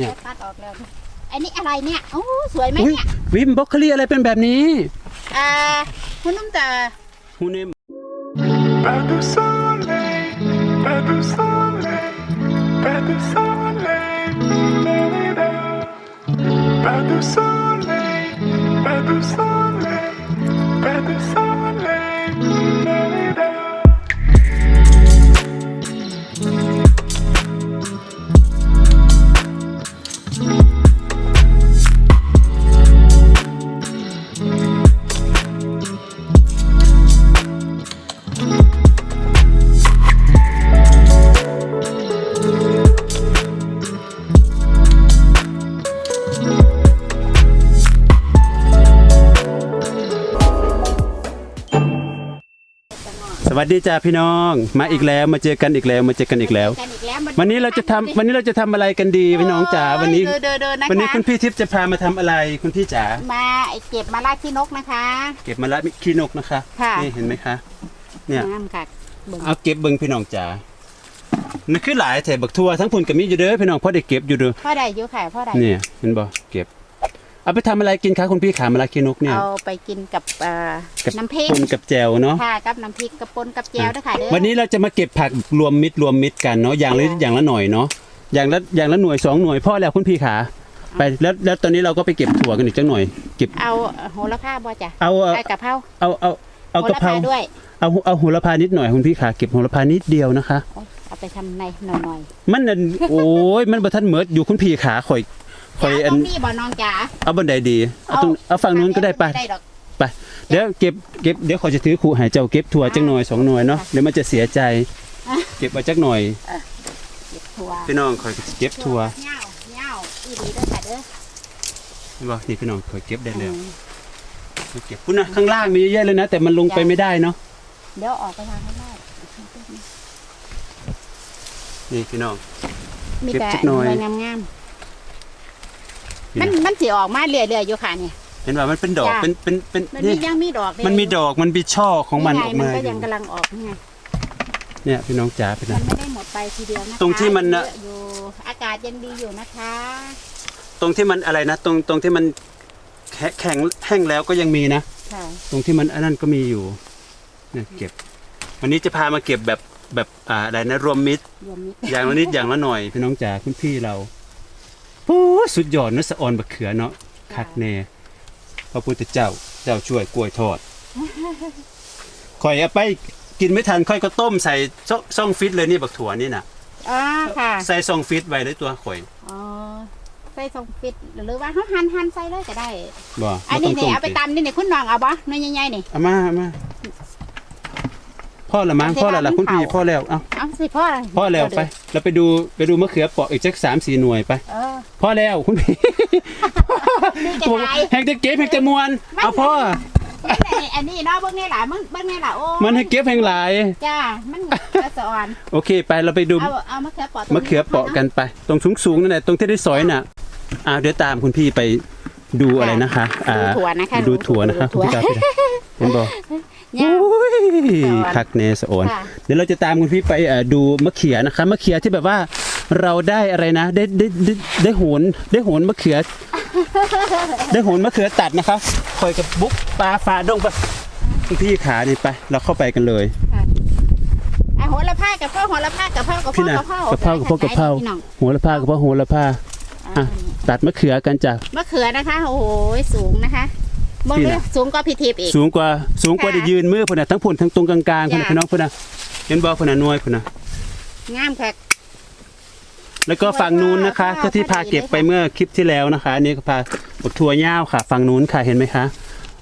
เนี่ยตัดออกแล้วอันนี้อะไรเนี่ยโอ้สวยไหมอุ้ยเนี่ยวิมบล็อกโคลีอะไรเป็นแบบนี้อ่าคุณนุ่มแต่ฮูเนม Pas de soleil, pas de soleil, pas วัสดีจ้าพี่น้อง มาอีกแล้วมาเจอกันอีกแล้วมาเจอกันอีกแล้ว กันอีกแล้วมัวันนี้เราจะทำวันนี้เราจะทำอะไรกันดีพี่น้องจ๋าวันนี้ เดินเดินเดินนะคะวันนี้คุณพี่ทิพย์จะพามาทำอะไรคุณพี่จ๋ามาเก็บมาลาดที่นกนะคะเก็บมาละขี้นกนะคะค่ะนี่เห็นไหมคะ เนี่ยงามค่ะเบิ่งเอาเก็บเบิ่งพี่น้องจ๋านี่คือหลายแถบบักทั่วทั้งพุ่นกับมีอยู่เด้อพี่น้องพ่อได้เก็บอยู่เด้อพ่อใดอยู่ค่ะพ่อใดเนี่ยเห็นบ่เก็บ เอาไปทำอะไรกินคะคุณพี่ขามาละขี้นกเนี่ยเอาไปกินกับเอ่อกับน้ำพริกปนกับแจวเนาะค่ะกับน้ำพริกกับปนกับแจวด้วยค่ะเด้อ วันนี้เราจะมาเก็บผักรวมมิตรรวมมิตรกันเนาะอย่างละนิดอย่างละหน่อยเนาะอย่างละอย่างละหน่วยสองหน่วยพ่อแล้วคุณพี่ขาไปแล้วแล้วตอนนี้เราก็ไปเก็บถั่วกันอีกจังหน่อยเก็บ เอาโหระพาบ่จ้ะเอาเอาไอ้กะเพราเอาเอาเอากะเพราโหด้วยเอาเอาโหระพานิดหน่อยคุณพี่ขาเก็บโหระพานิดเดียวนะคะ โอ๊ยเอาไปทำในหน่อยมันนั่นโอ้ยมันบ่ทันเหมิดอยู่คุณพี่ขาข่อย ๆข่อยจ๋าอัต้นองมีบ่น้องจ๋าเอาบันไดดีเอาตรงเอาฝั่งนู้นก็ได้ไปม่ดอกไปเดี๋ยวเก็บเก็บเดี๋ยวขอยจะถือขู่ใหายเจ้าเก็บถั่วจังหน่อยสองหน่วยเนาะเดี๋ยวมันจะเสียใจ เก็บไว้จักหน่อยเก็บถั่วพี่น้องข่อยเก็บถั่วเหย้าเหย้าอีดีเด้อค่ะเด้อเห็นบ่นี่พี่น้องข่อยเก็บได้แล้วเก็บพุ่นนะข้างล่างมีเยอะๆเลยนะ แต่มันลงไปไม่ได้เนาะเดี๋ยวออกไปทางข้างนอกนี่พี่น้องมีเก็บแต่จักหน่อยงามงามๆ มันมันสิออกมาเรื่อยๆอยู่ค่ะเนี่ยเห็นว่ามันเป็นดอกจ้ะ เป็นเป็นเป็นมันนี่มียังมีดอกเด้มันมีดอกมันมีช่อของมันไออกมามันก็อยังยู่กำลังออกนี่ไงเนี่ยพี่น้องจ๋าพี่มัน้อนงไม่ได้หมดไปทีเดียวนะคะตรงที่มันน่ะ เยออยู่อากาศยังดีอยู่นะคะตรงที่มันอะไรนะ ตรงตรงที่มันแข็งแข็งแห้งแล้วก็ยังมีนะ ค่ะตรงที่มันอันนั้นก็มีอยู่เนี่ยเก็บ วันนี้จะพามาเก็บแบบแบบอ่าอะไรนะรวมมิตร รวมมิตรอย่างละนิดอย่างละหน่อยพี่น้องจ๋าคุณพี่เรา โอ้ยสุดยอดเนอะสะออนบะเขือเนาะคักแน่พระพุทธเจ้าเจ้าช่วยกล้วยทอดข่อยเอาไปกินไม่ทันค่อยก็ต้มใส่ซซ่องฟิตเลยนี่บักถั่วนี่น่ะอ่าค่ะ ใส่ซองฟิตไว้เลยตัวข่อยอ๋อใส่ทรงฟิตหรือว่าเขาหั่นหั่นใส่เลยก็ได้บ่อันนี้บ่ต้เนี่งยเอาไปสิตำนี่เนี่ยคุณน้องเอาบ่น้อยใหญ่ๆนี่เอามาเอามา พ่อละมั้งเอาสิพ่อละละว่ามันคุณพี่เผาพ่อแล้วเอาเอาสิพ่อพ่อแล้วไป เราไปดูไปดูมะเขือเปราะอีกสักสามสี่หน่วยไปเออ พ่อแล้วคุณพี่นี่จะไงแหงจะเก็บแหงจะมวนเอาพ่อ นี่อันนี้เนาะเบิ่งนี่ล่ะมึงเบิ่งนี่ล่ะโอ้มันให้เก็บแหงหลาย จ้ามันกระสอนโอเค ไปเราไปดู เอาเอามะเขือเปราะตรงมะเขือเปราะกันไป ตรงสูงสูงๆนั่นแหละตรงที่ได้สอยน่ะอ่าเดี๋ยวตามคุณพี่ไปดูอะไรนะคะ อ่าดูถั่วนะคะดูถั่วนะคะคุณถั่วพี่กาเห็นบอก เนี่ยโอ้ยสะออนคักเนสะออน ค่ะ เดี๋ยวเราจะตามคุณพี่ไปเอ่อดูมะเขือนะคะมะเขือที่แบบว่าเราได้อะไรนะได้ได้ได้ได้โหนได้โหนมะเขือ ได้โหนมะเขือตัดนะคะคอยกับบุ๊กปลาฟ้าดงไปคุณพี่ขานี่ไปเราเข้าไปกันเลย อะโหระพากับพ่อโหระพากับพ่อกับพ่พี่อนะกับพ่อกะเพรากะเพรากะเพราพี่น้องโหระพากะเพราโหระพาอะอะตัดมะเขือกันจ้ะมะเขือนะคะ โอ้โหสูงนะคะ เบิ่งพี่ดูน่ะสูงกว่าพี่ทิพย์อีก สูงกว่าสูงกว่าค่ะได้ยืนมือพุ่นน่ะทั้งพุ่นทั้งตรงกลางๆพุ่นน่ะจ้ะ พี่น้องพุ่นน่ะเห็นบ่พุ่นน่ะหน่วยพุ่นน่ะงามค่ะ แล้วก็ฝั่งนู้นนะคะค่ะก็ที่พาเก็บไปเมื่อคลิปที่แล้วนะคะ อันนี้ก็พาบักถั่วย่าวค่ะ ฝั่งนู้นค่ะเห็นไหมคะ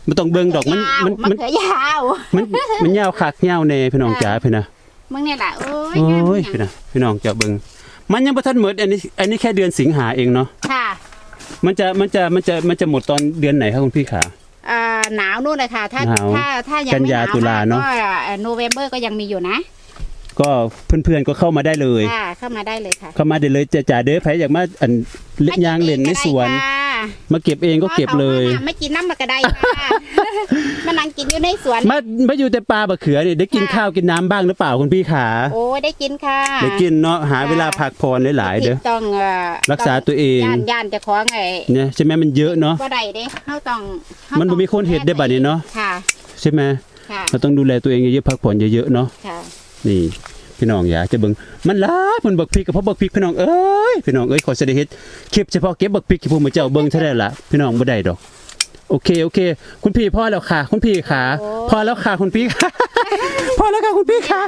มันต้องเบิ่งดอกมันมันมะมันเขือยาวมันมันยาวคักยาวแน่พี่น้องจ๋าพี่นะ มึงเนี่ยแหละโอ้ยโอ้งามยจัพี่งนะพี่น้องจะเบิ่งมันยังบ่ทันหมดอันนี้อันนี้แค่เดือนสิงหาเองเนาะค่ะ มันจะมันจะมันจะมันจะหมดตอนเดือนไหนครับคุณพี่ขาอ่า หนาวนู่นเลยค่ะ ถ้าหนาวถ้าถ้ายังกันไม่หาวยานตุลาเนอะ ก็โนเวมเบอร์ก็ยังมีอยู่นะ ก็เพื่อนๆก็เข้ามาได้เลย ค่ะเข้ามาได้เลยค่ะเข้ามาได้เลยจะจ่าเด้อไผอยากมาอันเล่นยางเล่นในสวนค่ะมาเก็บเองก็เก็บเลยอามาไม่กินน้ำมากระไดค่ะ มานั่งกินอยู่ในสวน มามาอยู่แต่ปลาบะเขือเนี่ยได้กินค่ะ ข้าวกินน้ำบ้างหรือเปล่าคุณพี่ขาโอ้ยได้กินค่ะได้กินเนาะหาเวลาพักผ่อนหลายๆเด้อต้องเอ่อรักษาตัวเอง ย่านย่านจะคล้องไอ้เนี่ยใช่ไหมมันเยอะเนาะบ่ได้เด้เฮาต้องเฮามันบ่มีคนเฮ็ดได้บัดนี้เนาะ ค่ะ ใช่ไหมค่ะ เราต้องดูแลตัวเองเยอะๆพักผ่อนเยอะๆเนาะค่ะ นี่พี่น้องอยากจะเบิ่งมันหลายมันบักพริกกับพ่อบักพริกพี่น้องเอ้ยพี่น้องเอ้ยขอสิได้เฮ็ดคลิปเฉพาะเก็บบักพริกที่พวกมื้อเจ้าเบิ่งเท่านั้นล่ะพี่น้องบ่ได้ดอก โอเคโอเค คุณพี่พอแล้วค่ะ คุณพี่ขาพอแล้วค่ะคุณพี่ค่ะพอแล้วค่ะคุณพี่ค่ะ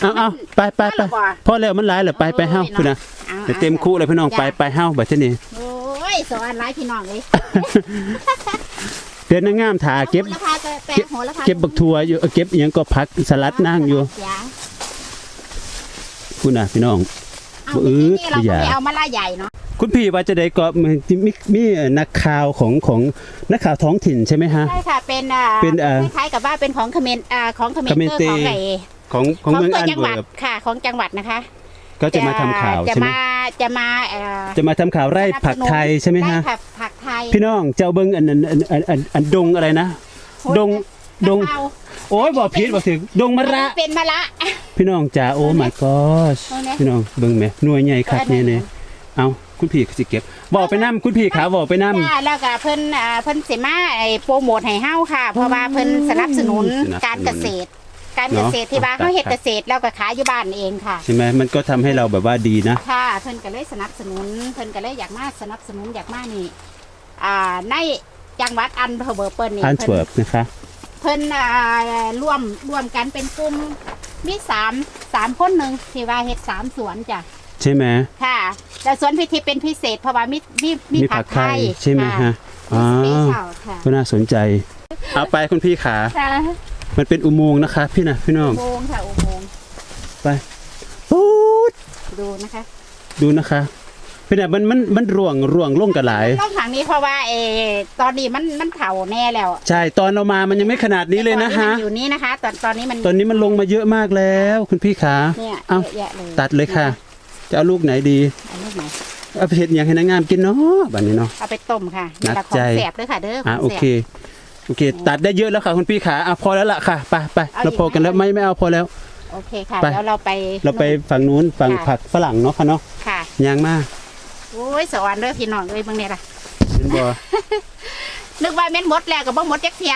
เอาเอาไปไปไปพอแล้วมันหลายแล้วไปไปเฮาพี่นะอาเดี๋ยวเต็มคู่เลยพี่น้องไปไปเฮาบัดนี้โอ้ยสอนหลายพี่น้องเลยเดือนนางงามถาเก็บโหระพาจะแปลงโหระพาเก็บบักทัวอยู่เอ้อเก็บอิหยังก็พักสลัดนั่งอยู่เสี คุณน่ะพี่น้องเอาเออที่นี่เราอก็ย่า ไม่เอามาล่าใหญ่เนาะคุณพี่ว่าจะได้ก็มีมีมีนักข่าวของของนักข่าวท้องถิ่นใช่ไหมฮะ ใช่ค่ะเป็นอ่าเป็นอ่าคล้ายๆกับว่าเป็นของคอมเมนต์อ่าของคอมเมนคอมเมนเตอเตร์ของไอ้ของของเมืองตัวอันจังหเวิวัดร์บค่ะ ของจังหวัดนะคะก็จะมาทำข่าวจะใช่ไหมมาจะมาเอ่อจะมาทำข่าวไร่ผักไทยใช่ไหมฮะไร่ผักผักไทยพี่น้องเจ้าเบิ้งอันอันอันอันอันอันดงอะไรนะดงดงกะเพรา โอ้ยบอกผิดบอกถึงดงมะระเป็นมะระพี่น้องจ๋าโอ้ my god เอาเนี่ยพี่น้องเบิ้งแหมหน่วยใหญ่คักเนี่ยเนี่ยเอาคุณพี่สิเก็บบอกไปนํคุณพี่ขาบอกไปนํจ้าแล้วก็เพิ่นอ่าเพิ่นสิมาไอ้โปรโมทให้เฮาค่ะ เพราะว่าเพิ่นสนับสนุนสนับสนุนการเกษตร การเกษตรเนาะที่ว่าครับเฮาเฮ็ดเกษตรแล้วก็ขายอยู่บ้านเองค่ะใช่ไหมมันก็ทำให้เราแบบว่าดีนะค่ะเพิ่นก็เลยสนับสนุนเพิ่นก็เลยอยากมาสนับสนุนอยากมานี่อ่าในจังหวัดอันเภอเบอร์เปิ้ลนี่อันเพิ่เวิร์บนะคะเพิ่นอ่าร่วมร่วมกันเป็นกลุ่มมีสามสามคนหนึ่งที่ว่าเฮ็ดสามสวนจ้ะใช่ไหมค่ะแต่สวนพิธีเป็นพิเศษเพราะว่ามีมีมีผักไทยใช่ไหมค่ฮะมีอ๋อสเปเชียลค่ะก็น่าสนใจเอาไปคุณพี่ขาค่ะมันเป็นอุโมงค์นะคะ พี่นะพี่น้องอุโมงค์ค่ะอุโมงค์ไปปูดดูนะคะ ดูนะคะ เป็นแบบมันมันมันร่วงร่วงลงกันหลาย ต้องทางนี้เพราะว่าเออตอนนี้มันมันเผาแน่แล้วใช่ตอนเรามามันยังไม่ขนาดนี้เลยนะฮะ ตอมัอยู่นี่นะคะ ตอนตอนนี้มันตอนนี้มันลงมาเยอะมากแล้ว คุณพี่ขาเนี่ยเอาเยอะแยะเลยตัดเลยค่ะ จะเอาลูกไหนดีเอาลูกไหนเอาไปเห็ดอย่างให้นางงามกินเนาะแบบนี้เนาะ เอาไปต้มค่ะหนักนี่ละของใจแสบด้วยค่ะเด้ออะขโองแสบ เคโอเค ตัดได้เยอะแล้วค่ะคุณพี่ขาอะพอแล้วล่ะค่ะไปไปเอาเราพอกันแล้วอีกไหม ไม่ไม่เอาพอแล้ว โอเคค่ะไป แล้วเราไปเราไปฝั่งนู้นฝั่งค่ะ ผักฝรั่งเนาะค่ะเนาะค่ะ ยางมาก โอ้ยสวรรค์เด้อพี่น้องเอ้ยมึงเนี่ยล่ะเป็นบ่นึกว่าแม่นหมดแล้วก็บ่หมดจักเทีย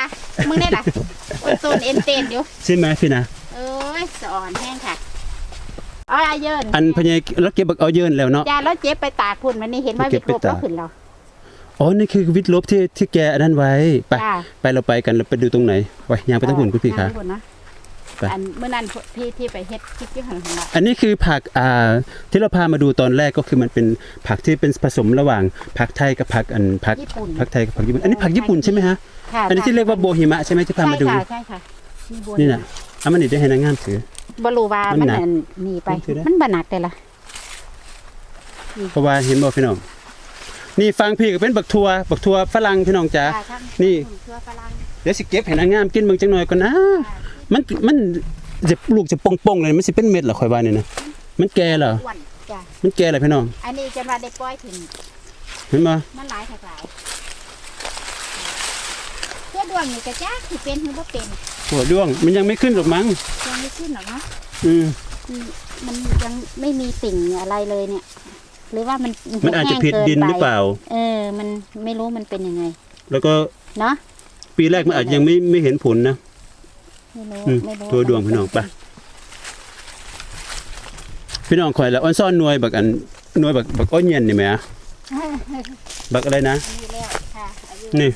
มึงเนี่ยล่ะมันโซนเอ็นเตนอยู่ใช่ไหมพี่นะเอ้ยสวรรค์แห้งค่ะเอ๋อาเยินอันพญายแล้วเก็บบักเอาเยินแล้วเนาะยาแล้วเจ็บไปตากพุ่นมันนี่เห็นว่าเก็วิบกไปลบตากแล้วขึ้นเราอ๋อ นี่คือวิทย์ลบที่ที่แกอันนั้นไว้ ไปจ้าไปเราไปกันเราไปดูตรงไหน ไปยางไปทั้งหุ่นคุณพี่คะทางหุ่นนะ ไป อันเมื่อนั้นพี่ที่ไปเฮ็ดคลิปที่หันของเราอันนี้คือผักอ่าที่เราพามาดูตอนแรกก็คือมันเป็นผักที่เป็นผสมระหว่างผักไทยกับผักอันผักญี่ปุ่นผักไทยกับผักญี่ปุ่น อันนี้ผักญี่ปุ่นใช่ไหมฮะ ค่ะอันนี้ที่เรียกว่าโบฮิมะใช่ไหมที่พามาดู ใช่ค่ะใช่ค่ะมีบัวนี่น่ะเอามันนี่ได้ให้นางงามถือ บรูว่ามัมันนหนักอันหนีไป มันถือได้ มันบหนักเลยล่ะเพราะว่าเห็นบ่พี่น้อง นี่ฟังพี่ก็เป็นบักทัวบักทัวฝรั่งพี่น้องจ๋า ค่ะทั้งนี่ เครือฝรั่งเดี๋ยวสิเก็บให้นางงามกินเบิ่งจังหน่อยก่อนนะ มันมันจะลูกจะป่งๆเลยมันสิเป็นเม็ดเหรอข่อยว่านี่นะมันแก่เหรออ้วนจ้ะมันแก่เหรอพี่น้องอันนี้จะมาได้ปล่อยถึงเห็นบ่มันหลายแถบหลายเพื่อดวงนี่กระจ้าคือเป็นหรือว่าเป็นหัวด้วง มันยังไม่ขึ้นหรอกมั้งยังไม่ขึ้นหรอกเนาะอืมอืมมันยังไม่มีติ่งอะไรเลยเนี่ย หรือว่ามันมันอาจจะแห้งผิดดินหรือเปล่า เออ มันไม่รู้มันเป็นยังไง แล้วก็เนาะปีแรกมันอาจจะยังไม่ไม่เห็นผลนะ ไม่รู้อืมไม่รู้ตัวดวงพี่น้องไปพี่น้องข่อยละอ้อนซ่อนหน่วยบักอันหน่วยบักบักอ้อยเย็นนี่แหมอะบักอะไรนะมีแล้วค่ะอายุนี่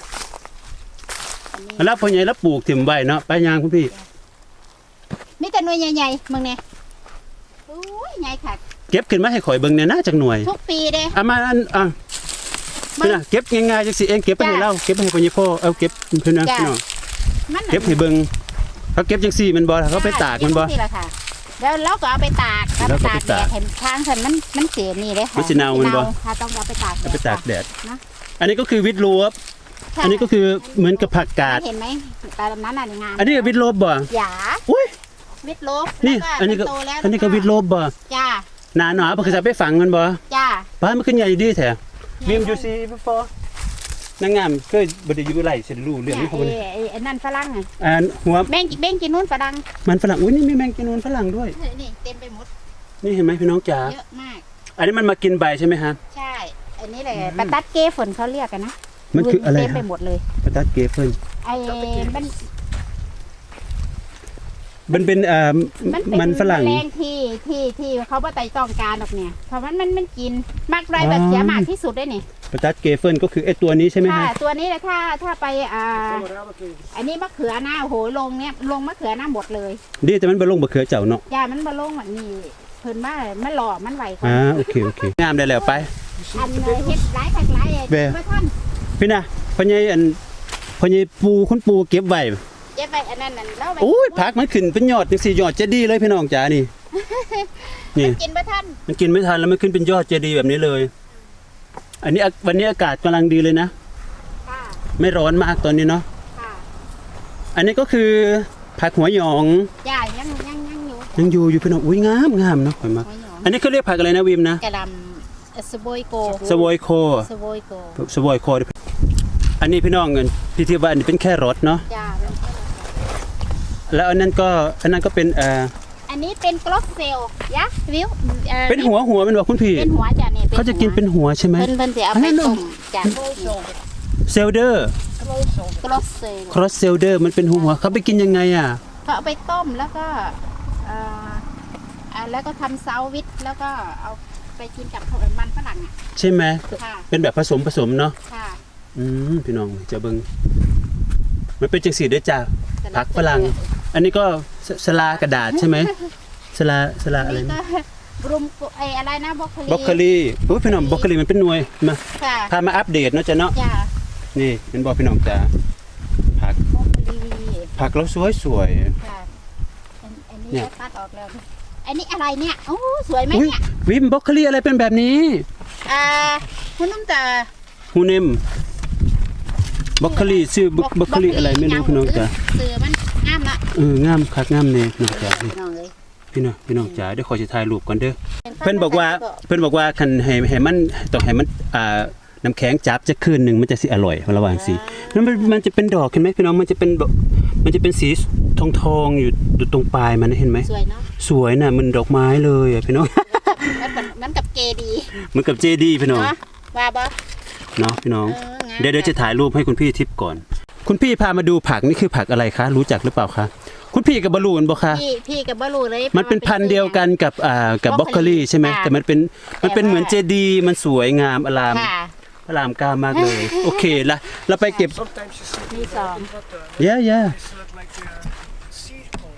อันนี้รับพ่อใหญ่รับปลูกถิ่มไว้เนาะไปยางคุณพี่มีแต่หน่วยใหญ่ๆมึงเนี่ยโอ้ยใหญ่ค่ะเก็บขึ้นมาให้ข่อยเบิ่งเนี่ยนะจักหน่วย ทุกปีเด้เอามาอันอะมันพี่น่ะเก็บง่ายๆจังสิเองเก็บไปให้จ้ะเราเก็บไปให้พ่อใหญ่พ่อเอาเก็บเพิ่นนะจ้ะพี่น้องมันน่ะเก็บให้เบิ่ง เขาเก็บจังซี่แมันบ่เขาไปตากแมันบ่ นี่แหละค่ะแล้วเราก็เอาไปตากเอาแล้วก็ไปไปตากแดตากดเห็นทางสันมันมันเสียนี่เลยค่ะมันสิเน่ามันบ่ ค่ะต้องเอาไปตากแดเอาดไปตากแดดนะอันนี้ก็คือวิตโลบค่ะอันนี้ก็คือเหมือนกับผักกาด เห็นไหมตาดำนั้นน่ะในงานอันนี้ก็วิตโลบบ่ หยาอุ้ย วิดโลบนี่ แล้วอันนี้ก็มัโตแล้วอันนี้ก็วิตโลบบ่จ้าหนาหนาบ่คือจะไปฝังมันบ่จ้าป้ามันขึ้นใหญ่ดีแท้ BM you see before นางงามก็บ่ได้อยู่ไรสิได้รู้เรื่องเนี่ยนี้เขาไอ้บ่ได้ไอ้ไอ้นั่นฝรั่งอะอ่าหัวแบ่งแบ่งกินนู้นฝรั่งมันฝรั่งอุ้ยนี่มีแมงกะนูนฝรั่งด้วย นี่เต็มไปหมดนี่เห็นไหมพี่น้องจ๋าเยอะมาก อันนี้มันมากินใบใช่ไหมฮะ ใช่ อันนี้แหละปลาตัดเกฝนเขาเรียกกันนะมันคืออะไรเต็มไปฮะหมดเลยปลาตัดเกฟเฟิลไอ้มัน มันเป็นเอ่อมันเป็นมันฝรั่ง แมลงที่ที่ที่เขาบ่ไต่ต้องการหรอกเนี่ย เพราะมันมันมันกินมักไรอ๋อแบบเสียมากที่สุดได้นี่ปลาตัดเกฟเฟิลก็คือไอ้ตัวนี้ใช่ไหมถ้าฮะตัวนี้เลยถ้าถ้าไปอ่าอันนี้มะเขือหน้าโอ้โหลงเนี่ยลงมะเขือหน้าหมดเลยดีแต่มันบ่ลงบ่เขือเจ้าเนาะยามันมาลงแบบนี้เพิ่นมามันหล่อมันไหวคนอ่าโอเคโอเคงามได้แล้วไป อันเลยเฮ็ดหลายคักหลายแว่เมื่อท่านพี่นะพ่อใหญ่อันพ่อใหญ่ปูคุณปูเก็บไว้ เย็บไปอันนั้นนั่นแล้วไปโอ้ยผักมันขึ้นเป็นยอดจังซี่ยอดจะดีเลยพี่น้องจ๋านี่นี่ กินเมื่อท่านมันกินไม่ทันแล้วมันขึ้นเป็นยอดเจดีย์แบบนี้เลย อันนี้อะวันนี้อากาศกำลังดีเลยนะ ค่ะไม่ร้อนมากตอนนี้เนาะ ค่ะอันนี้ก็คือผักหัวหยองยายังยังยังอยู่ยังอยู่อยู่พี่น้อง อุ้ยงามงามเนาะข่อยมากหัวหยองอันนี้เขาเรียกผักอะไรนะวิมนะกระลำสโบยโกสวอยโคสโบยโกสวอยโค อันนี้พี่น้องเงินพี่ที่ว่าอันนี้เป็นแค่รสเนาะ จ้าเป็น แค่นั้นแล้วอันนั้นก็อันนั้นก็เป็นเอ่ออันนี้เป็นกลอสเซลยะวิวอ่อเป็นหัวหัวมันบอกคุณพี่เป็นหัวจ้ะนี่เขาจะกินเป็นหัวใช่ไหม เพิ่นเพิ่นสิเอาไปต้มจ้ะเซลเดอร์กลอสเซลครอสเซลเดอร์มันเป็นหัวเขาไปกินยังไงอะ เขาเอาไปต้มแล้วก็เอ่ออ่าแล้วก็ทำเซาวิทแล้วก็เอาไปกินกับข้าวมันฝรั่งอะใช่ไหมค่ะเป็นแบบผสมผสมเนาะค่ะอืมพี่น้องจะเบิงมันเป็นจังสีด้วยจ้าผักฝรั่ง อันนี้ก็สสลากระดาษใช่ไหมสลาสลาอันอะไรนี้นะก็รุมกุไออะไรนะบรอกโคลีบรอกโคลีโอ้ยพี่น้องบรอกโคลีมันเป็นหน่วยมาค่ะพามาอัปเดตเนาะจ้ะเนาะจ้านี่เป็นบอกพี่น้องจ้าผักบรอกโคลีผักแล้วสวยสวยค่ะอันอันนี้เนี่ยก็ตัดออกแล้วอันนี้อะไรเนี่ยโอ้สวยไหมอุ้ยเนี่ยวิมบรอกโคลีอะไรเป็นแบบนี้อ่าคุณนุ่มแต่ฮูเนมบรอกโคลีชื่อบรอกบรอกโคลีอะไรไม่รู้พี่น้องจ้าเสือมันงามละเอองามคักงามเน่พี่น้องจ้านี่น้องเลยพี่น้องพี่น้องจ๋าเดี๋ยวขอสิถ่ายรูปก่อนเด้อเพิ่นบอกว่าเพิ่นบอกว่าคันให้ให้มันต้องให้มันอ่าน้ำแข็งจับจะคืนหนึ่งมันจะสิอร่อยระหว่างสีแล้วมันมันจะเป็นดอกเห็นไหมพี่น้องมันจะเป็นแบบมันจะเป็นสีทองทองๆอยู่อยู่ตรงปลายมันนะเห็นไหมสวยเนาะสวยน่ะมันดอกไม้เลยอะพี่น้องมันเหมือนมันกับเกดีเหมือนกับเจดีพี่น้องเนาะว่าบ่เนาะพี่น้องเอองามเดี๋ยวเดี๋ยวจะถ่ายรูปให้คุณพี่ทิปก่อน คุณพี่พามาดูผักนี่คือผักอะไรคะ รู้จักหรือเปล่าคะคุณพี่กับบรูนบ่คะพี่พี่กับบลูเลยมันเป็นพันธุ์เดียวกันกับอ่ากับบรอกโคลีใช่ไหมค่ะแต่มันเป็นมันเป็นเหมือนเจดีมันสวยงามอลามค่ะพระรามเก้ามากเลย โอเคละเราไปเก็บ Sometimes you see มีสองเยอะ it's not like a seed pole.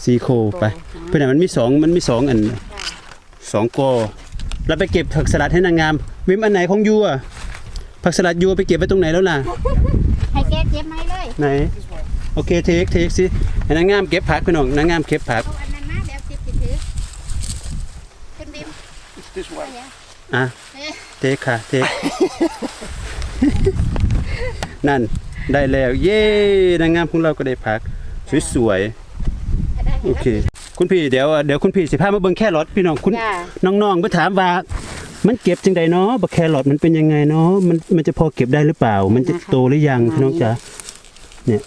ๆสีโคไปเพื่อนมันมีสองมันมีสองอันสองกอเราไปเก็บผักสลัดให้นางงาม วิมอันไหนของยูอะผักสลัดยูไปเก็บไว้ตรงไหนแล้วล่ะให้แกเจ็บไหมเลยไหน โอเคเทคเทคสิให้นางงามเก็บผักพี่น้องนางงามเก็บผักเอาอันนั้นมาเดี๋ยวสิบสิถือขึ้นบิม It's this ไป one. อะอะเอ๊ะเทคค่ะเทค นั่นได้แล้วเย้นางงามของเราก็ได้ผักสวยๆได้โอเค คุณพี่เดี๋ยวเดี๋ยวคุณพี่สิพามาเบิ่งแครอทพี่น้องคุณจ้า น้องๆเพิ่นถามว่า มันเก็บจังใดเนาะบักแครอทมันเป็นยังไงเนาะมันมันจะพอเก็บได้หรือเปล่า มันจะโตหรือยังพี่น้องจ๋าเนี่ย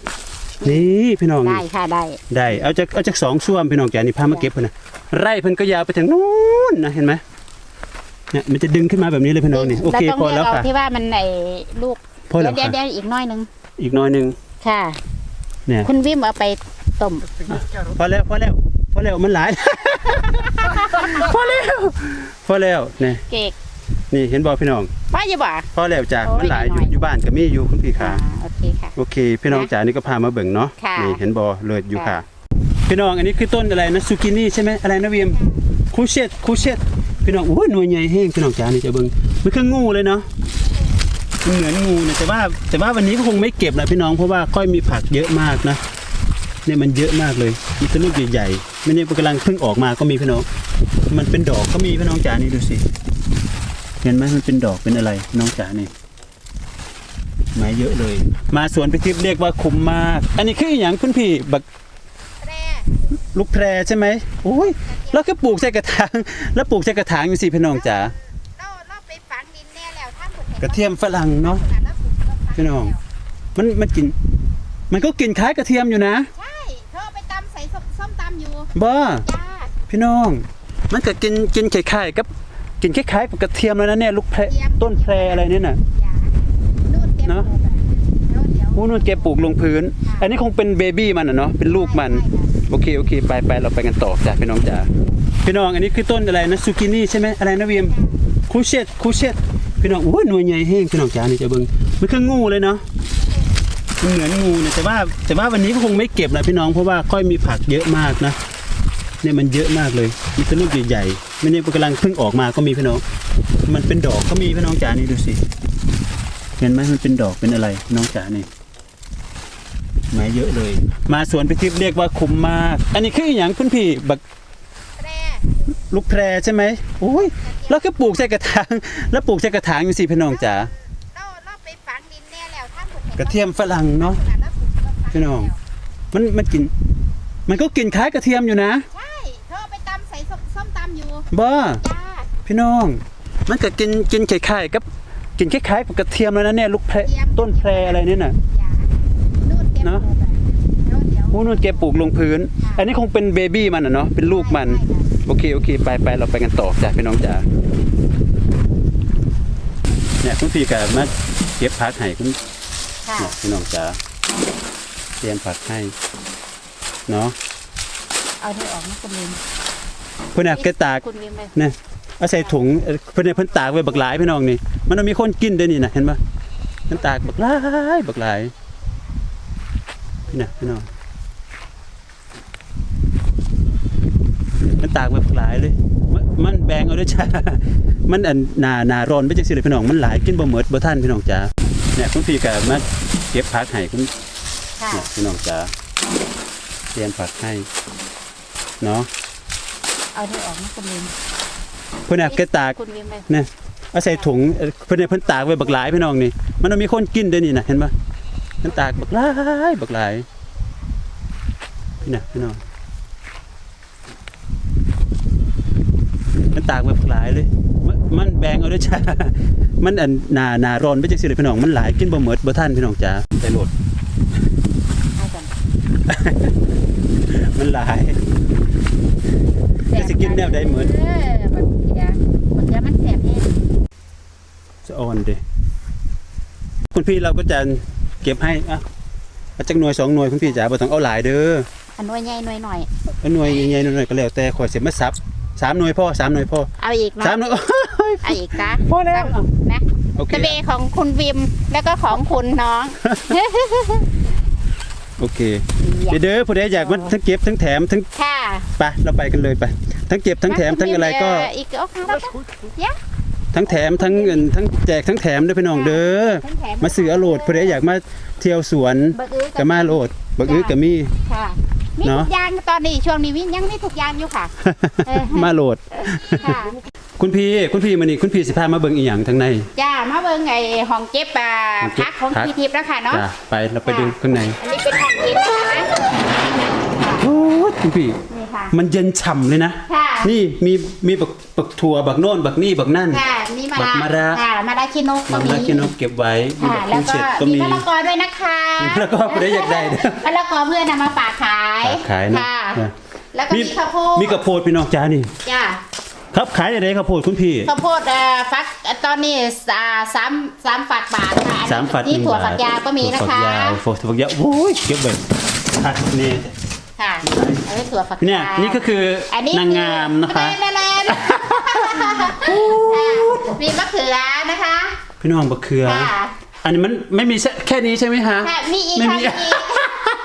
นี่พี่น้องได้ค่ะได้ได้เอาจากเอาจากสองส่วมพี่น้องจ๋านี่พามาเก็บพุ่นน่ะไร่เพิ่นก็ยาวไปถึงนู้นนะเห็นไหมเนี่ยมันจะดึงขึ้นมาแบบนี้เลยพี่น้องนี่โอเคราต้งพอแล้วเลืกค่ะเาที่ว่ามันไอ้ลูกพอแล้วเดี๋ยวค่ะเดี๋ยวอีกหน้อยหนึงอีกหน้อยหนึงค่ะ เนี่ยคุณวิมเอาไปต้มพอแล้วพอแล้วพ อแล้วมันหลาย พอแล้วพอแล้วเนี่ยเกกนี่เห็นบ่พี่น้องว่าอยู่บ่ พอแล้วจ้ะโอ้ยมันหลายอยู่หน่อย อยู่บ้านก็มีอยู่คุณพี่อ่าค่ะโอเคค่ะ โอเค พี่น้องจ๋านี่ก็พามาเบิ่งเนาะค่ะนี่เห็นบ่เลิศอยู่ค่ะ ค่ะ พี่น้องอันนี้คือต้นอะไรนะซูกินี่ใช่ไหมอะไรนะเวียมคูเชตคูเชตพี่น้องโอ้ยหน่วยใหญ่แห้งพี่น้องจ๋านี่จะเบิ่งมันคืองูเลยเนาะมันเหมือนงูนะแต่ว่าแต่ว่าวันนี้ก็คงไม่เก็บแหละพี่น้องเพราะว่าค่อยมีผักเยอะมากนะเนี่ยมันเยอะมากเลยมีต้นลูกใหญ่ๆ มันเนี่ยกำลังเพิ่งออกมาก็มีพี่น้อง มันเป็นดอกก็มีพี่น้องจ๋านี่ดูสิ เห็นไหมมันเป็นดอกเป็นอะไรพี่น้องจ๋านี่ไม้เยอะเลย มาสวนพิทิพย์เรียกว่าคุ้มมาก อันนี้คืออหย่างคุณพี่บักแร่ลูกแพรใช่ไหมโอ้ยแล้วก็ปลูกใส่กระถาง แล้วปลูกใส่กระถางอยู่สิพี่น้องจ๋าเราเราไปฝังดินแน่แล้วถ้าหมดกระเทียมฝรั่งเนาะแล้วปลูกแล้วฝังพี่น้อง มันมันกิน มันก็กินคล้ายกระเทียมอยู่นะใบ่จ้าพี่น้อง มันก็กินกินคล้ายๆกับ กินคล้ายๆกับกระเทียมแล้วนะเนี่ยลูกแพรต้นแพรอะไรเนี่ยน่ะอย่านู่นเต็มเนอะหมดอะแล้วเดี๋ยวอู้นู่นแกปลูกลงพื้น อันนี้คงเป็นเบบี้มันอะเนาะเป็นลูกมัน โอเคโอเค ไปไปเราไปกันต่อจ้ะพี่น้องจ๋าพี่น้องอันนี้คือต้นอะไรนะซูกินี่ใช่ไหมอะไรนะเวียมคูเชตคูเชตพี่น้องโอ้ยหน่วยใหญ่แห้งพี่น้องจ๋านี่จะเบิ่งมันคืองูเลยเนาะมันเหมือนงูเนี่ยแต่ว่าแต่ว่าวันนี้ก็คงไม่เก็บนะพี่น้องเพราะว่าค่อยมีผักเยอะมากนะ เนี่ยมันเยอะมากเลย มีต้นลูกใหญ่ๆไม่เนี่ยกำลังเพิ่งออกมาก็มีพี่น้อง มันเป็นดอกก็มีพี่น้องจ๋านี่ดูสิเห็นไหมมันเป็นดอกเป็นอะไรพี่น้องจ๋านี่ไม้เยอะเลย มาสวนพิทิพย์เรียกว่าคุ้มมาก อันนี้คืออหย่างคุณพี่บักแร่ลูกแพรใช่ไหมโอ้ยแล้วก็ปลูกใส่กระถาง แล้วปลูกใส่กระถางอยู่สิพี่น้องจ๋าเราเราไปฝังดินแน่แล้วถ้าหมดห็นกระเทียมฝรั่งเนาะขดแล้วปลูกก็ฝัพี่น้องแล้วมันมันกิน มันก็กินคล้ายกระเทียมอยู่นะ บ้าจ้าพี่น้อง มันก็กินกินคล้ายๆกับกินคล้ายๆกับกระเทียมแล้วนะเนี่ยลูกแพรต้นแพรอะไรเนี่ยน่ะอย่านู่นเต็มเนอะหมดอะแล้วเดี๋ยวอู้นู่นแกปลูกลงพื้น อันนี้คงเป็นเบบี้มันอะเนาะเป็นลูกมัน โอเคโอเค ไปไปเราไปกันต่อจ้ะพี่น้องจ๋าเนี่ยคุณพี่ก็มาเก็บผักให้คุณค่ะเนี่ยพี่น้องจ๋าเตรียมผักให้เนาะเอาที่ออกนะคุณลิม เพื่อนน่ะแกตากคุณลิมไปเนี่ยเอาใส่ถุงเอ่อเพื่อนเนี่ยเพิ่นตากไว้บักหลายพี่น้องนี่ มันต้องมีคนกินด้วยนี่นะเห็นปะมันตากบักหลายบักหลายพี่น่ะพี่น้องมันตากไว้บักหลายเลย มันมันแบ่งเอาด้วยจ้ามันอันหนาหนาร้อนไปจังซี่เลยพี่น้องมันหลายกินบ่หมดบ่ทันพี่น้องจ๋าเนี่ยคุณพี่ก็มาเก็บผักให้คุณค่ะ เนี่ยพี่น้องจ๋าเตรียมผักให้เนาะ เอาที่ออกนะคุณลิมเพื่อนน่ะแกตากคุณลิมไปเนี่ยเอาใส่ถุงเอ่อเพิ่นเนี่ยเพิ่นตากไว้บักหลายพี่น้องนี่ มันต้องมีคนกินด้วยนี่นะเห็นปะมันตากบักหลายบักหลายพี่น่ะพี่น้องมันตากไว้บักหลายเลยมันมันแบ่งเอาด้วยจ้ามันอันหนาหนาร้อนไปจังซี่เลยพี่น้องมันหลายกินบ่หมดบ่ทันพี่น้องจ๋าใส่โหลด เอาก่อนมันหลาย จะสิกินแนวใดเหมือนเออบัดเดียวบัดเดียวมันแสบแน่จะอ่อนเด้คุณพี่เราก็จะเก็บให้อะเอาจักหน่วยสองหน่วยคุณพี่จ๋าบ่ต้องเอาหลายเด้ออันหน่วยใหญ่หน่วยหน่อยเอาหน่วยใหญ่ๆหน่อยๆก็แล้วแต่ข่อยเสียมาซับสามหน่วยพ่อสามหน่วยพ่อเอาอีกเนาะสามหน่วยเอาอีกจ้ะพอแล้วนะโอเคตะเบของคุณวิมแล้วก็ของคุณน้องโอเคเดี๋ยวเด้อผู้ใดอยากมันทั้งเก็บทั้งแถมทั้งค่ะ ไปเราไปกันเลยไป ทั้งเก็บทั้งแถมทั้งอะไรก็ อีกโอเคแล้วก็ยะทั้งแถมทั้งเงินทั้งแจกทั้งแถมด้วยพี่น้องเด้อมาซื้ออโหลดผู้ใดอยากมาเที่ยวสวนบักอื้อก็มาโหลดบักอื้อก็มีค่ะมีเนทุอะกอย่างตอนนี้ช่วงนี้วิยังมีทุกอย่างอยู่ค่ะ มาโหลดคุณพี่คุณพี่มานี่คุณพี่สิพามาเบิ่งอีหยังทางในจ้ามาเบิ่งไอ้ห้องเก็บอ่าห้องเก็บพักของพี่ทิพย์แล้วค่ะเนาะไปเราไปดูข้างในอันนี้เป็นห้องเก็บนะคะโอ้คุณพี่ ค่ะ มันเย็นฉ่ำเลยนะ ค่ะ นี่มีมีบักบักถั่วบักโน่นบักนี่บักนั่น ค่ะนี่มาบักมะระ ค่ะมาดาชิโนกมัก็นมีรักกินนกเก็บไว้มีค่ะ บักแล้วกุ้งก็เฉดก็มีมีมะละกอด้วยนะคะแล้วก็ผู้ใดอยากได้เด้อ มะละกอเพื่อนนำมาฝากขายฝากขายนะค่ะ นะ แล้วก็มีข้าวโพดมีกระโพดพี่น้องจ้านี่ จ้าครับขายได้ไหนข้าวโพดคุณพี่ ข้าวโพดเอ่อฟักตอนนี้อ่าสามสามฝักบาทค่ะอันนี้สามฝักนี่หนึ่งถั่วบาทฝักยาวก็มีนะถั่วคะฝักยาวถั่วฝักยาวโอ้ยเก็บไว้อะนี่ ค่ะอันนี้ถั่วฝักยาวเนี่ยนี่ก็คืออนนี้นางงามนะคะแน่ๆมีมะเขือนะคะ พี่น้องบักเขือค่ะอันนี้มันไม่มีแค่นี้ใช่ไหมฮะค่ะมีอีกไม่ค่ะมีมีอีก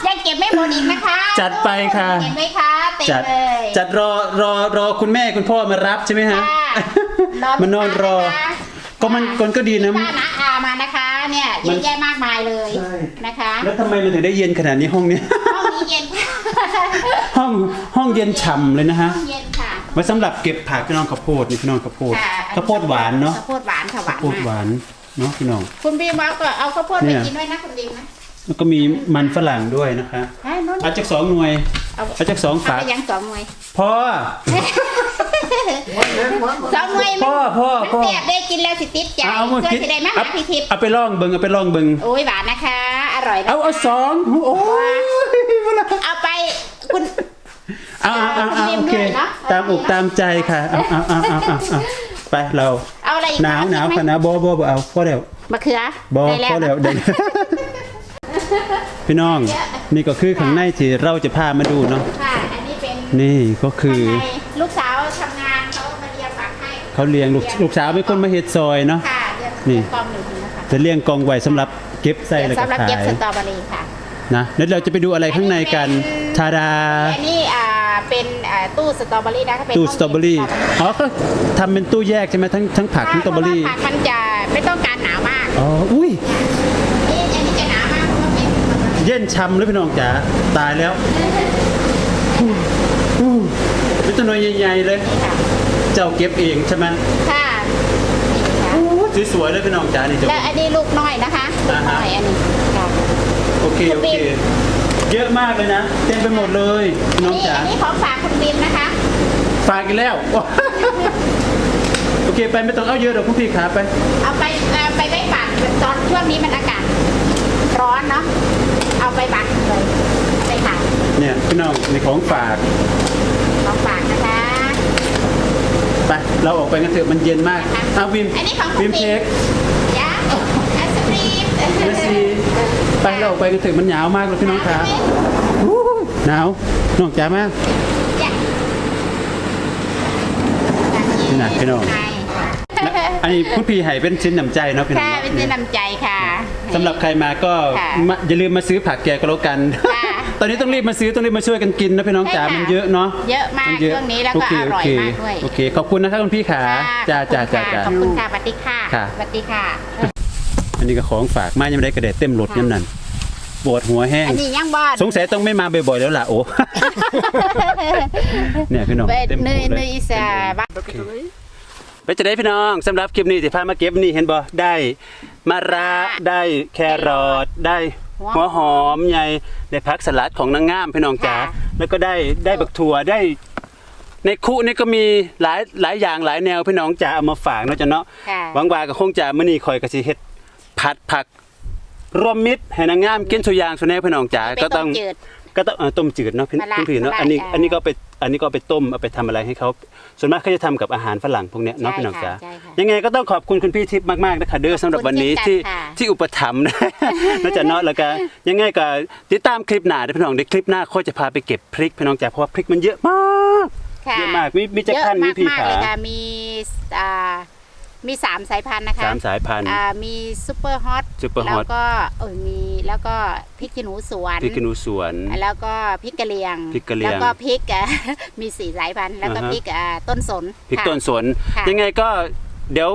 ยังเก็บไม่หมดอีกนะคะ จัดไปค่ะเห็นไหมคะเต็มจัดเลยจัดรอรอรอคุณแม่คุณพ่อมารับใช่ไหมฮะค่ะรอมานอนรอนะคะก็มันก็ก็ดีนะป้านะอามานะคะ เนี่ยเยมัอะนแยะมากมายเลยใช่นะคะ แล้วทำไมมันถึงได้เย็นขนาดนี้ห้องเนี้ยห้องนี้เย็น ห้องห้องเย็นฉ่ำเลยนะฮะห้องเย็นค่ะ ไว้สำหรับเก็บผักพี่น้องข้าวโพดนี่พี่น้องข้าวโพดค่ะข้าวโพดหวานเนาะข้าวโพดหวานค่ะหวาข้าวนโพดหมากวานเนาะพี่น้อง คุณบีมเอาก็เอาข้าวโพดเนี่ไปยกินด้วยนะคุณบีมนะแล้วก็มีมันฝรั่งด้วยนะคะให้นุ่นเอาจากสองหน่วยเอาเอาจากสองเอาฝากไปยังสองมวยพอสองเมยมันพ่อพ่อมันพ่อเสียบได้กินแล้วสิติดใจเอามาช่วยคิดสิได้มาหาพี่ทิพย์เอาไปลองเบิ่งเอาไปลองเบิ่งโอ้ยหวานนะคะ อร่อยนะเอาเอาสองโอ้ยเวลาเอาไป คุณ เอาเอาเอาเอาโอเคเรียนด้วยเนอะตามอกตามใจค่ะเอาเอาเอาเอาเอาเอาไปเราเอาอะไรอีกหนาวคะหนาวเอพริค่ะกไหมนะบ่บ่บ่เอาพอแล้วมะเขือบ่ได้แล้วพอแล้วได้พี่น้องนี่ก็คือข้างในที่เราจะพามาดูเนาะค่ะอันนี้เป็นนี่ก็คือข้างในลูกสาวทำงานเขามาเรียนฝากให้เขาเลี้ยงลูกลูกสาวเป็นคนมาเฮ็ดซอยเนาะค่ะเรียนนี่กองหนึ่งนะคะจะเลี้ยงกองไว้สำหรับเก็บใส่แล้วก็สำหรับขาเก็บยสตรอเบอรี่ค่ะนะแล้วเราจะไปดูอะไรข้างในกัน ทาดาอันนี้อ่าเป็นอ่าตู้สตรอเบอรี่นะคะเป็นตู้ห้สงตรอเบอรี่ก็อ๋อก็ทำเป็นตู้แยกใช่ไหมทั้งทั้งผักทั้งสตรอเบอรี่ผักมันจะไม่ต้องการหนาวมากอ๋อ อุ้ย นี่อันนี้จะหนาวมากเพราะว่าเป็นเย็นช้ำเลยพี่น้องจ๋า ตายแล้วอู้อู้เป็นตัวน้อยใหญ่ๆเลย นี่ค่ะเจ้าเก็บเองใช่ไหมค่ะนี่ค่ะ อู้สวยๆเลยพี่น้องจ๋านี่เจ้า และอันนี้ลูกน้อยนะคะลูอ่ากฮะ น้อยอันนี้ค่ะ โอเค โอเค เยอะมากเลยนะ เต็มไปหมดเลยพี่น้องนี่จ๋าอันนี้ของฝากคุณบินนะคะ ฝากอีกแล้ว โอเคไปไม่ต้องเอาเยอะเดี๋ยวคุณพี่ขาไป เอาไปเอาไปไว้บัตรตอนช่วงนี้มันอากาศร้อนเนาะ เอาไปบัตรเลยไปขายเนี่ยพี่น้องในของฝาก ของฝากนะคะ ไป เราออกไปกันเถอะมันเย็นมาก เอาวิมอันนี้ของคุณวิมเค้กยาไอศครีม เมสซี่ ไปเราออกไปกันเถอะมันหนาวมากเลยพี่น้องขาอู้หนาวน้องจ๋ามาจ้ะนี่นะพี่น้องอันนี้คุณพี่ให้เป็นชิ้นน้ำใจเนาะพี่น้องค่ะเนาะเป็นที่นำใจค่ะสำหรับใครมาก็ค่ะมาอย่าลืมมาซื้อผักแกก็แล้วกันค่ะตอนนี้ต้องรีบมาซื้อต้องรีบมาช่วยกันกินนะพี่น้องจ๋าใช่ค่ะมันเยอะเนาะเยอะมากนช่วงนี้แล้วก็โเคอร่อยโเคมากด้วยโอเคขอบคุณนะครับคุณพี่ขาค่ะจ้าจ้าจ้าจ้าขอบคุณค่ะสวัสดีค่ะค่ะสวัสดีค่ะ อันนี้ก็ของฝากมายังไม่ได้กระเด็ดเต็มรถยังนั่นปวดหัวแห้ง อันนี้ยังบอดสงสัยต้องไม่มาบ่อยๆแล้วล่ะโอ้เนี่ยพี่น้องเบเต็มเนหูยเลเนยยอีสาบ้า Look at the leaf. ไปจะได้พี่น้องสำหรับคลิปนี้ที่พามาเก็บนี่เห็นบ่ได้มะระได้แครอทได้หัวหอมใหญ่ได้ผักสลัดของนางงามพี่น้องจ๋าแล้วก็ได้ได้บักถั่วได้ในคุนี่ก็มีหลายหลายอย่างหลายแนวพี่น้องจ๋าเอามาฝากเนาะจ้ะเนาะค่ะหวังว่าก็คงจะมื้อนี้คอยก็สิเฮ็ด ผัดผักรวมมิตรให้นางงามกินทุกอย่างสุแนวพี่น้องจ๋าเป็นก็ต้องต้มจืด ก็ต้องเอ่อต้มจืดเนาะพี่มะระคุณพี่เนาะมะระอันนี้อ่า อันนี้ก็ไปอันนี้ก็ไปต้มเอาไปทำอะไรให้เขาส่วนมากเขาจะทำกับอาหารฝรั่งพวกเนี้ยเนาะใช่พี่น้องค่ะจ๋าใช่ค่ะ ยังไงก็ต้องขอบคุณคุณพี่ทิพย์มากๆนะคะเด้อสำหรับวันนี้ขอบคุณที่เช่นกันค่ะ ที่อุปถัมภ์นะ นอกจากเนาะแล้วก็ยังไงก็ติดตามคลิปหน้าเด้อพี่น้องในคลิปหน้าเขาจะพาไปเก็บพริกพี่น้องจ๋าเพราะว่าพริกมันเยอะมาก ค่ะเยอะมากมีมีจักรพันธุ์มีเยอะพี่มากๆขาเลยค่ะมีอ่า มีสามสายพันธุ์นะคะสามสายพันธุ์ อ่ามีซูเปอร์ฮอต Super แล้ว Hot ก็เออมีแล้วก็พริกขี้หนูสวน พริกขี้หนูสวน แล้วก็พริกกะเหรี่ยง พริกกะเหรี่ยง แล้วก็พริกอะ มีสี่สายพันธุ์แล้วก็อ่าฮะพริกอ่าต้นสนพริกค่ะ ต้นสน ค่ะยังไงก็เดี๋ยว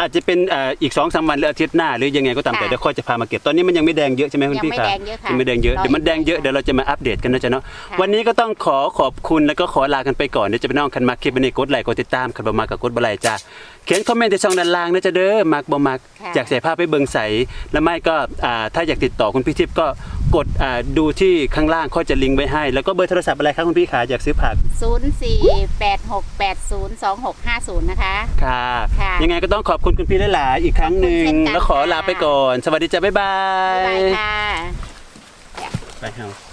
อาจจะเป็นเอ่ออีกสองสามวันหรืออาทิตย์หน้า หรือยังไงก็ตามค่ะแต่เดี๋ยวค่อยจะพามาเก็บตอนนี้มันยังไม่แดงเยอะใช่ไหมคุณยังพี่ไม่คะแดงเยอะค่ะยังไม่แดงเยอะรอเดี๋ยวมันแดงเยอะอีกเดี๋ยวเราจะมาอัปเดตกันนะจ๊ะเนาะค่ะ วันนี้ก็ต้องขอขอบคุณแล้วก็ขอลากันไปก่อนเดี๋ยวจะไปน้องคันมาคลิปวันนี้กดไลค์กดติดตามคันบ่มากกับกดบ่ไลค์จ้า เขียนคอมเมนต์ในช่องด้านล่างนะจ๊ะเด้อมักบ่มักค่ะอยากใส่ภาพไปเบิ่งใสแล้วไม่ก็อ่าถ้าอยากติดต่อคุณพี่ทิพย์ก็กดอ่าดูที่ข้างล่างเขาจะลิงก์ไว้ให้ แล้วก็เบอร์โทรศัพท์อะไรครับคุณพี่ขาอยากซื้อผักศูนย์สี่แปดหกแปดศูนย์สองหกห้าศูนย์นะคะค่ะค่ะยังไงก็ต้องขอบคุณคุณพี่หลายๆอีกครั้งหนึ่งขอบคุณเช่นกันแล้วขอลาไปก่อน สวัสดีจ้าบ๊ายบาบ๊ายบายยค่ะไปเฮา